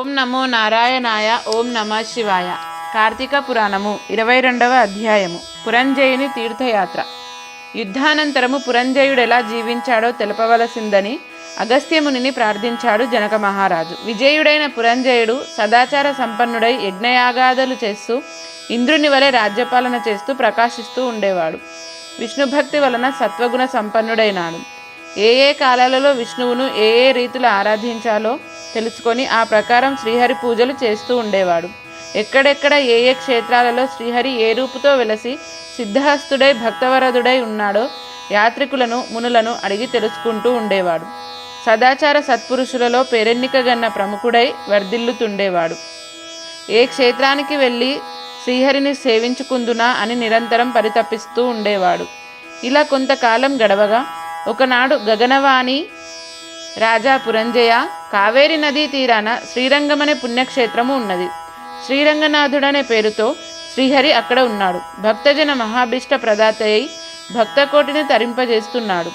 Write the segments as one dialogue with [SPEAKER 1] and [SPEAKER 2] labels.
[SPEAKER 1] ఓం నమో నారాయణాయ ఓం నమ శివాయ. కార్తీక పురాణము ఇరవై రెండవ అధ్యాయము. పురంజయుని తీర్థయాత్ర. యుద్ధానంతరము పురంజయుడు ఎలా జీవించాడో తెలపవలసిందని అగస్త్యమునిని ప్రార్థించాడు జనక మహారాజు. విజయుడైన పురంజయుడు సదాచార సంపన్నుడై యజ్ఞయాగాదులు చేస్తూ ఇంద్రుని వలె రాజ్యపాలన చేస్తూ ప్రకాశిస్తూ ఉండేవాడు. విష్ణుభక్తి వలన సత్వగుణ సంపన్నుడైనాడు. ఏ ఏ కాలాలలో విష్ణువును ఏ ఏ రీతిలో ఆరాధించాలో తెలుసుకొని ఆ ప్రకారం శ్రీహరి పూజలు చేస్తూ ఉండేవాడు. ఎక్కడెక్కడ ఏ ఏ క్షేత్రాలలో శ్రీహరి ఏ రూపుతో వెలసి సిద్ధహస్తుడై భక్తవరదుడై ఉన్నాడో యాత్రికులను మునులను అడిగి తెలుసుకుంటూ ఉండేవాడు. సదాచార సత్పురుషులలో పేరెన్నికగన్న ప్రముఖుడై వర్ధిల్లుతుండేవాడు. ఏ క్షేత్రానికి వెళ్ళి శ్రీహరిని సేవించుకుందునా అని నిరంతరం పరితపిస్తూ ఉండేవాడు. ఇలా కొంతకాలం గడవగా ఒకనాడు గగనవాణి రాజా పురంజయ కావేరి నదీ తీరాన శ్రీరంగమనే పుణ్యక్షేత్రము ఉన్నది. శ్రీరంగనాథుడనే పేరుతో శ్రీహరి అక్కడ ఉన్నాడు. భక్తజన మహాభిష్ట ప్రదాత అయి భక్తకోటిని తరింపజేస్తున్నాడు.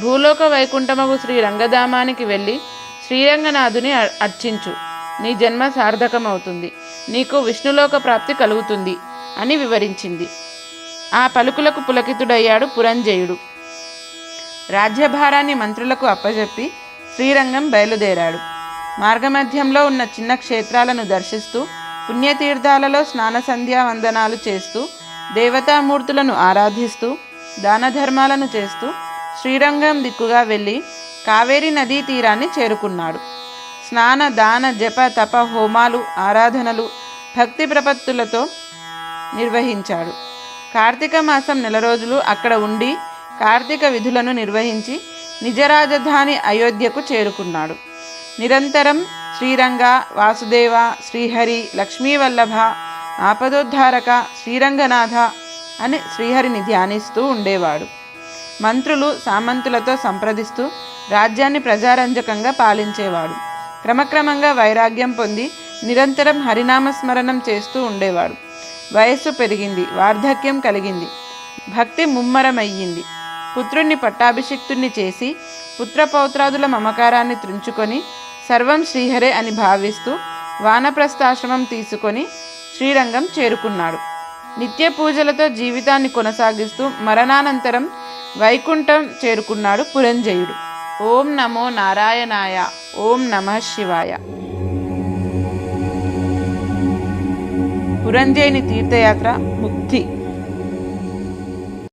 [SPEAKER 1] భూలోక వైకుంఠమగు శ్రీ రంగధామానికి వెళ్ళి శ్రీరంగనాథుని అర్చించు. నీ జన్మ సార్థకమవుతుంది. నీకు విష్ణులోక ప్రాప్తి కలుగుతుంది అని వివరించింది. ఆ పలుకులకు పులకితుడయ్యాడు పురంజయుడు. రాజ్యభారాన్ని మంత్రులకు అప్పజెప్పి శ్రీరంగం బయలుదేరాడు. మార్గమధ్యంలో ఉన్న చిన్న క్షేత్రాలను దర్శిస్తూ పుణ్యతీర్థాలలో స్నాన సంధ్యా వందనాలు చేస్తూ దేవతామూర్తులను ఆరాధిస్తూ దాన ధర్మాలను చేస్తూ శ్రీరంగం దిక్కుగా వెళ్ళి కావేరీ నదీ తీరాన్ని చేరుకున్నాడు. స్నాన దాన జప తప హోమాలు ఆరాధనలు భక్తి ప్రపత్తులతో నిర్వహించాడు. కార్తీక మాసం నెల రోజులు అక్కడ ఉండి కార్తీక విధులను నిర్వహించి నిజ రాజధాని అయోధ్యకు చేరుకున్నాడు. నిరంతరం శ్రీరంగ వాసుదేవ శ్రీహరి లక్ష్మీవల్లభ ఆపదోద్ధారక శ్రీరంగనాథ అని శ్రీహరిని ధ్యానిస్తూ ఉండేవాడు. మంత్రులు సామంతులతో సంప్రదిస్తూ రాజ్యాన్ని ప్రజారంజకంగా పాలించేవాడు. క్రమక్రమంగా వైరాగ్యం పొంది నిరంతరం హరినామస్మరణం చేస్తూ ఉండేవాడు. వయస్సు పెరిగింది వార్ధక్యం కలిగింది. భక్తి ముమ్మరమయ్యింది. పుత్రుణ్ణి పట్టాభిషిక్తుణ్ణి చేసి పుత్రపౌత్రాదుల మమకారాన్ని త్రుంచుకొని సర్వం శ్రీహరే అని భావిస్తూ వానప్రస్థాశ్రమం తీసుకొని శ్రీరంగం చేరుకున్నాడు. నిత్య పూజలతో జీవితాన్ని కొనసాగిస్తూ మరణానంతరం వైకుంఠం చేరుకున్నాడు పురంజయుడు. ఓం నమో నారాయణాయ ఓం నమ శివాయ. పురంజయుని తీర్థయాత్ర ముక్తి.